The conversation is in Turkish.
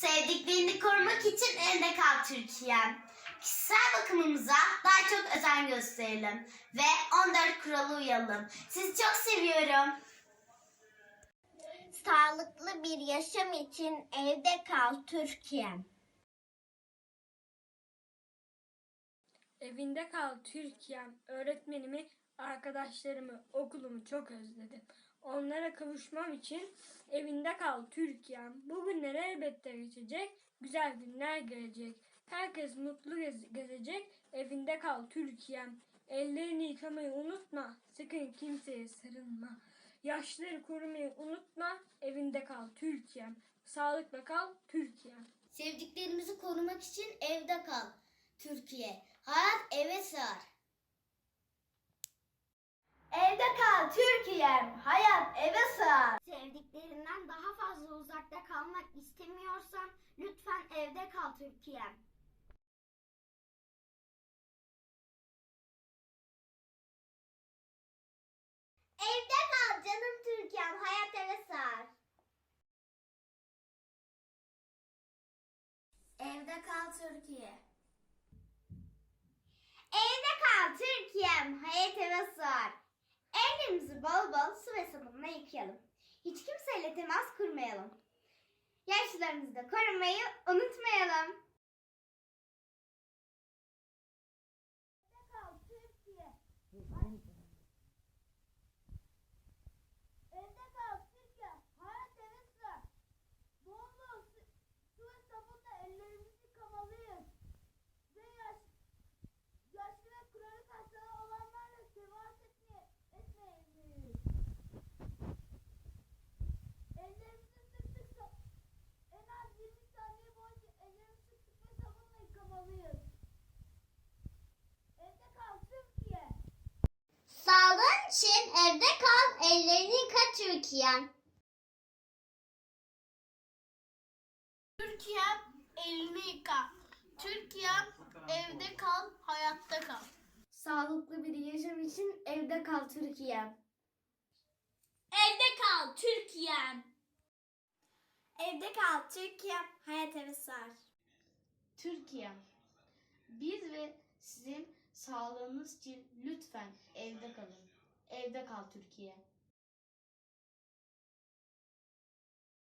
Sevdiklerini korumak için evde kal Türkiye'm. Kişisel bakımımıza daha çok özen gösterelim ve 14 kuralı uyalım. Sizi çok seviyorum. Sağlıklı bir yaşam için evde kal Türkiye'm. Evinde kal Türkiye'm. Öğretmenimi, arkadaşlarımı, okulumu çok özledim. Onlara kavuşmam için evinde kal Türkiye'm. Bu günler elbette geçecek, güzel günler gelecek. Herkes mutlu gez- gezecek, evinde kal Türkiye'm. Ellerini yıkamayı unutma, sakın kimseye sarılma. Yaşları korumayı unutma, evinde kal Türkiye'm. Sağlıkla kal Türkiye'm. Sevdiklerimizi korumak için evde kal. Türkiye. Hayat eve sığar. Evde kal Türkiye'm. Hayat eve sığar. Sevdiklerinden daha fazla uzakta kalmak istemiyorsan lütfen evde kal Türkiye'm. Evde kal canım Türkiye'm. Hayat eve sığar. Evde kal Türkiye. Evde kal Türkiye'm. Hayat eve sığar. Ellerimizi bol bol su ve sabunla yıkayalım. Hiç kimseyle temas kurmayalım. Yaşlılarımızı da korumayı unutmayalım. Evde kal Türkiye. Evde kal Türkiye. Hayat eve sığar. Bol bol su, su ve sabunla ellerimizi yıkamalıyız. Ve yaş, yaşlı ve kronik hastalığı olanlarla temas etmeye, etmeyeliyiz. Ellerimizi sık sık sa- en az 20 saniye boyunca ellerimizi sık sık ve sabunla yıkamalıyız. Evde kal Türkiye. Sağlığın için evde kal, ellerini yıka Türkiye. Türkiye elini yıka. Türkiye evde kal, hayatta kal. Sağlıklı bir yaşam için evde kal Türkiye. Evde kal Türkiye. Evde kal Türkiye. Hayat eve sar. Türkiye, biz ve sizin sağlığınız için lütfen evde kalın. Evde kal Türkiye.